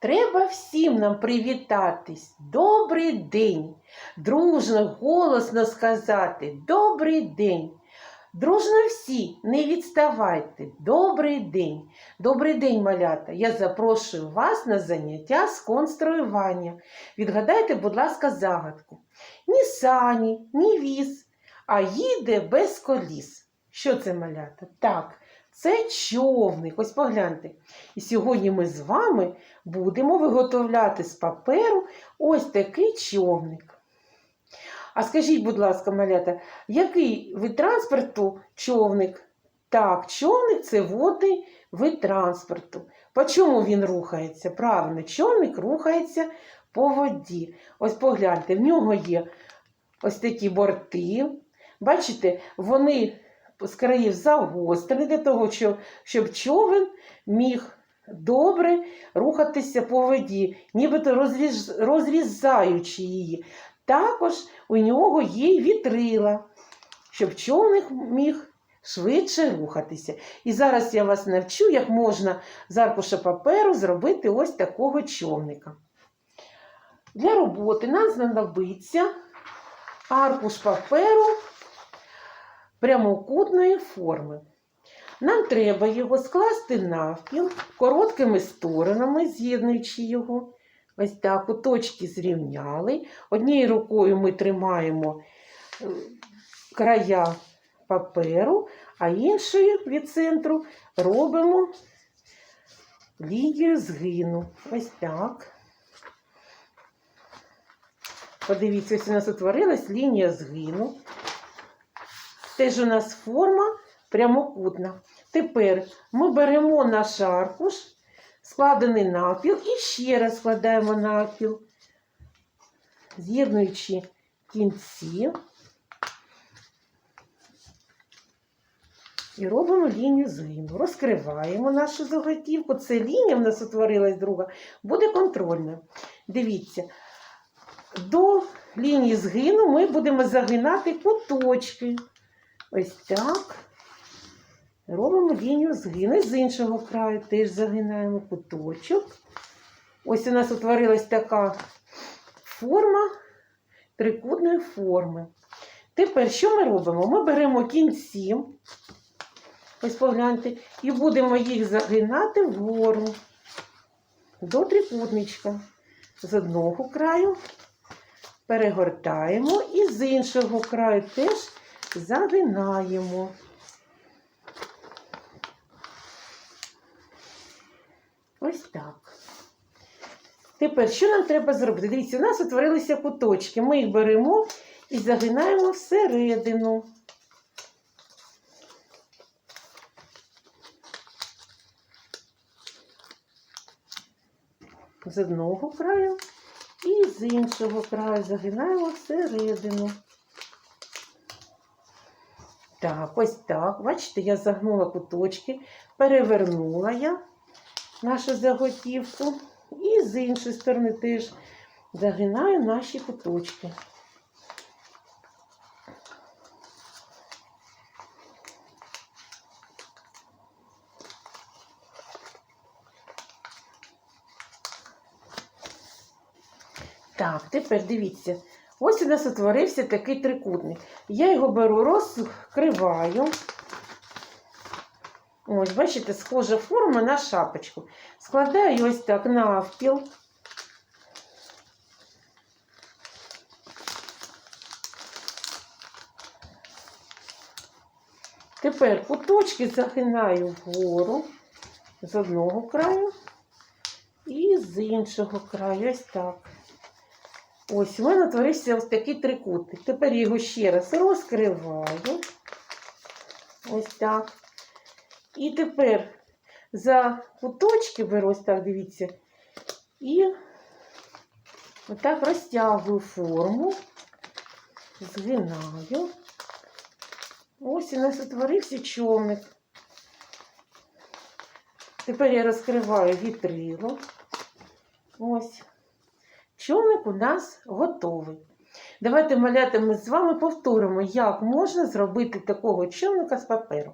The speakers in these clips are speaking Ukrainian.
Треба всім нам привітатись. Добрий день. Дружно, голосно сказати Добрий день. Дружно всі, не відставайте. Добрий день. Добрий день, малята. Я запрошую вас на заняття з конструювання. Відгадайте, будь ласка, загадку. Ні сані, ні віз, а їде без коліс. Що це малята? Так, це човник. Ось погляньте. І сьогодні ми з вами будемо виготовляти з паперу ось такий човник. А скажіть, будь ласка, малята, який вид транспорту човник? Так, човник це водний вид транспорту. По чому він рухається? Правильно, човник рухається по воді. Ось погляньте, в нього є ось такі борти. Бачите, вони з країв загострені для того, щоб, щоб човен міг добре рухатися по воді, нібито розріз, розрізаючи її. Також у нього є вітрила, щоб човник міг швидше рухатися. І зараз я вас навчу, як можна з аркуша паперу зробити ось такого човника. Для роботи нам знадобиться аркуш паперу прямокутної форми. Нам треба його скласти навпіл короткими сторонами, з'єднуючи його. Ось так куточки зрівняли. Однією рукою ми тримаємо е, края паперу, а іншою від центру робимо лінію згину. Ось так. Подивіться, ось у нас утворилась лінія згину. Теж у нас форма прямокутна. Тепер ми беремо наш аркуш, складений навпіл, і ще раз складаємо навпіл, з'єднуючи кінці. І робимо лінію згину. Розкриваємо нашу заготівку. Це лінія в нас утворилась друга, буде контрольною. Дивіться, до лінії згину ми будемо загинати куточки. Ось так. Робимо лінію згину. З іншого краю теж загинаємо куточок. Ось у нас утворилась така форма трикутної форми. Тепер що ми робимо? Ми беремо кінці, ось погляньте, і будемо їх загинати вгору до трикутничка. З одного краю перегортаємо і з іншого краю теж загинаємо. Ось так. Тепер, що нам треба зробити? Дивіться, у нас утворилися куточки. Ми їх беремо і загинаємо всередину. З одного краю і з іншого краю загинаємо всередину. Так, ось так. Бачите, я загнула куточки, перевернула я нашу заготівку. І з іншої сторони теж загинаю наші куточки. Так, тепер дивіться, ось у нас утворився такий трикутник. Я його беру, розкриваю. Ось, бачите, схожа форма на шапочку. Складаю ось так навпіл. Тепер куточки загинаю вгору з одного краю і з іншого краю. Ось так. Ось у мене утворився ось такий трикутник. Тепер його ще раз розкриваю. Ось так. І тепер за куточки беру, ось так, дивіться, і отак розтягую форму, згинаю. Ось у нас утворився човник. Тепер я розкриваю вітрило. Ось. Човник у нас готовий. Давайте, малята, ми з вами повторимо, як можна зробити такого човника з паперу.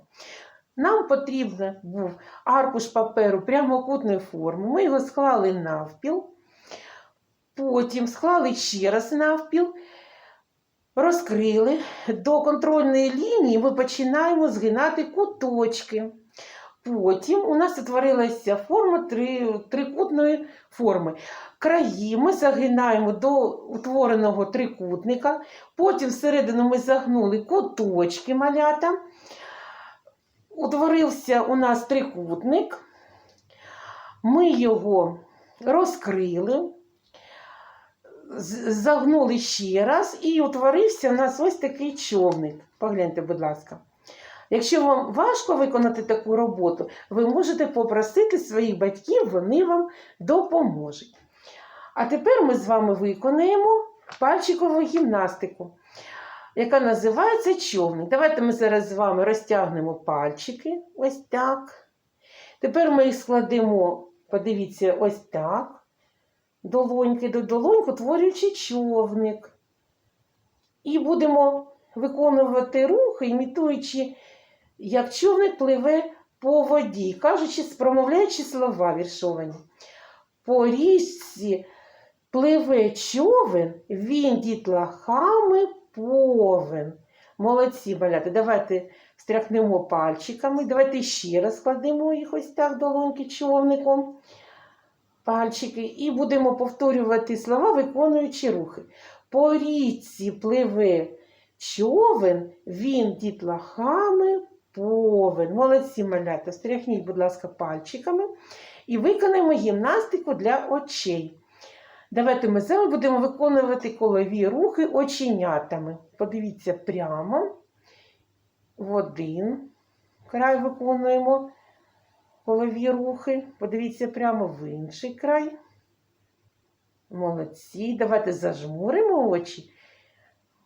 Нам потрібен був аркуш паперу прямокутної форми. Ми його склали навпіл, потім склали ще раз навпіл, розкрили. До контрольної лінії ми починаємо згинати куточки. Потім у нас утворилася форма три, трикутної форми. Краї ми загинаємо до утвореного трикутника, потім всередину ми загнули куточки малята. Утворився у нас трикутник. Ми його розкрили, загнули ще раз, і утворився у нас ось такий човник. Погляньте, будь ласка. Якщо вам важко виконати таку роботу, ви можете попросити своїх батьків, вони вам допоможуть. А тепер ми з вами виконаємо пальчикову гімнастику, яка називається човник. Давайте ми зараз з вами розтягнемо пальчики ось так. Тепер ми їх складемо, подивіться, ось так. Долоньки до долоньки, утворюючи човник. І будемо виконувати рухи, імітуючи, як човник пливе по воді, кажучи, промовляючи слова віршовані. По річці пливе човен, він дітлахами повен. Молодці, малята. Давайте стряхнемо пальчиками. Давайте ще раз складемо їх ось так долоньки човником. Пальчики, і будемо повторювати слова, виконуючи рухи. По річці пливе човен, він дітлахами повен. Молодці малята. Стряхніть, будь ласка, пальчиками і виконаємо гімнастику для очей. Давайте ми зараз будемо виконувати колові рухи оченятами. Подивіться прямо. В один край виконуємо колові рухи. Подивіться прямо в інший край. Молодці. Давайте зажмуримо очі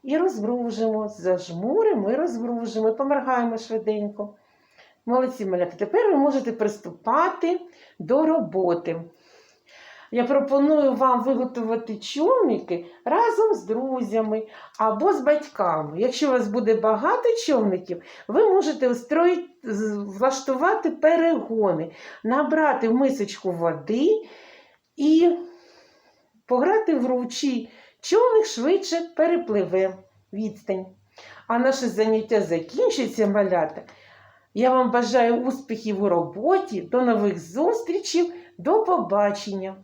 і розбружимо. Зажмуримо і розбружимо. І поморгаємо швиденько. Молодці, малята. Тепер ви можете приступати до роботи. Я пропоную вам виготовити човники разом з друзями або з батьками. Якщо у вас буде багато човників, ви можете влаштувати перегони, набрати в мисочку води і пограти в ручій. Човник швидше перепливе відстань. А наше заняття закінчиться, малята. Я вам бажаю успіхів у роботі, до нових зустрічей, до побачення!